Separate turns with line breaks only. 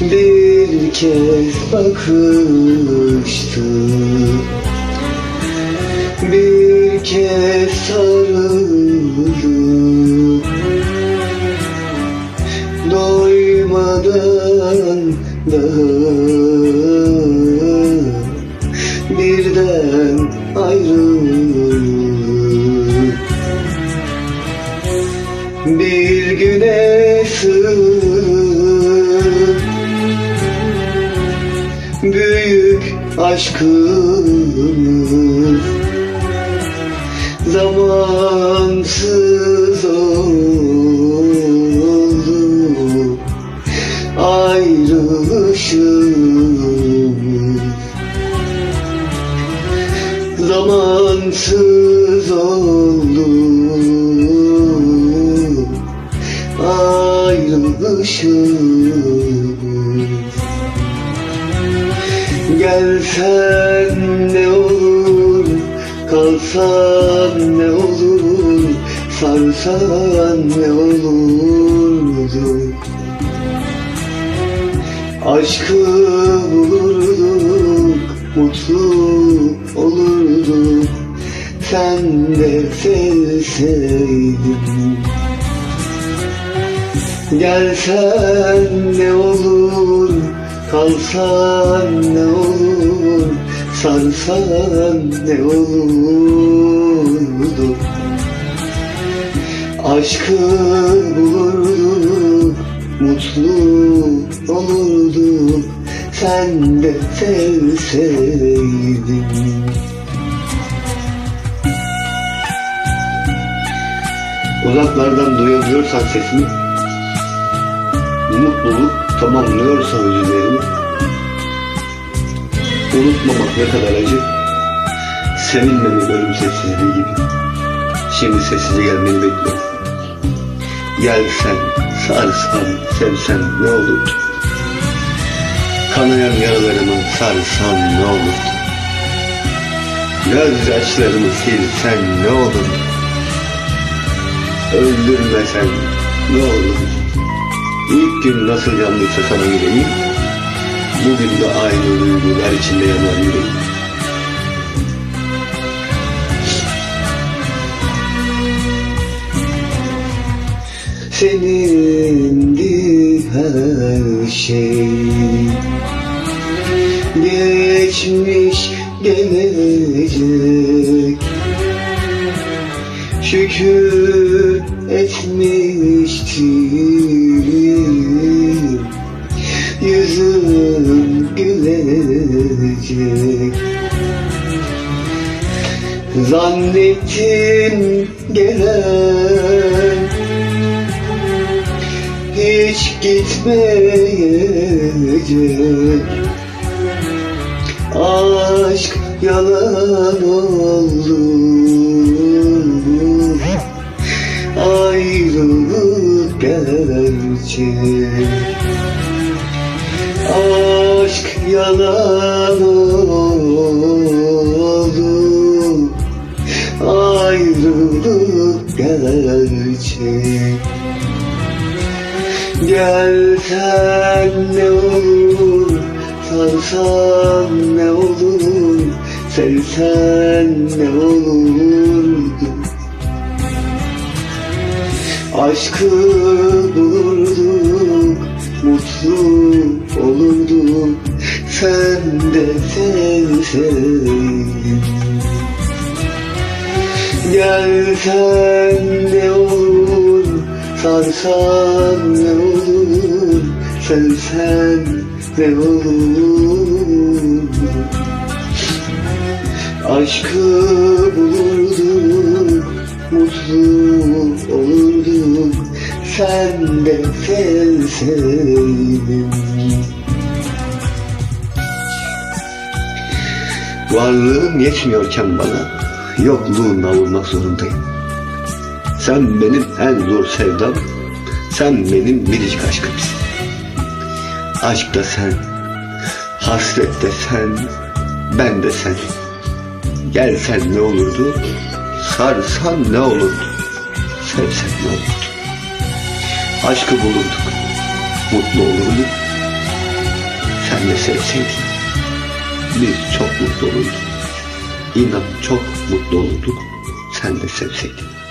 Bir kez bakıştı. Bir kez sarıldı. Doymadan da Birden ayrıldı. Bir güne sığ Büyük aşkımız. Zamansız oldu Ayrılışımız. Zamansız oldu ayrılışımız Gelsen ne olur, kalsan ne olur Sarsan ne olurdu? Aşkı bulurduk, mutlu olurduk. Sen de sevseydin. Gelsen ne olur, kalsan ne olur, sarsan ne olurdu. Aşkı bulurduk, mutlu olurduk, sen de sevseydin. Uzaklardan duyabiliyorsan sesimi Mutluluk tamamlıyorsa özlerimi Unutmamak ne kadar acı Sevinmemek ölüm sessizliği gibi. Şimdi sessizce gelmeni bekliyorum. Gelsen, sarsan, sevsen ne olurdu Kanayan yaralarımı sarsan ne olurdu Gözyaşlarımı silsen ne olurdu Öldürmesen ne olurdu İlk gün nasıl yanlıysa sana yüreğim Bugün de aynı duygular içinde yanar yüreğim. Senindi her şey. Geçmiş gelecek. Şükür etmiştim Zannettim gelen Hiç gitmeyecek. Aşk yalan oldu Ayrılık gerçek. Aşk yalan gerçek Gelsen ne olur, sarsan ne olur, sevsen ne olurdu. Aşkı bulurduk, mutlu olurduk, sen de sevseydin. Gelsen ne olur, sarsan ne olur, sevsen ne olur. Aşkı bulurduk, mutlu olurduk, sen de sevseydin. Varlığım yetmiyorken bana yokluğunla vurmak zorundayım. Sen benim en zor sevdam, sen benim biricik aşkımsın. Aşk da sen, hasret de sen, ben de sen. Gelsen ne olurdu, sarsan ne olurdu, sevsen ne olurdu. Aşkı bulurduk, mutlu olurduk, sen de sevseydin. Biz çok mutlu olurduk. İnan çok mutlu olurduk. Sen de sevseydin.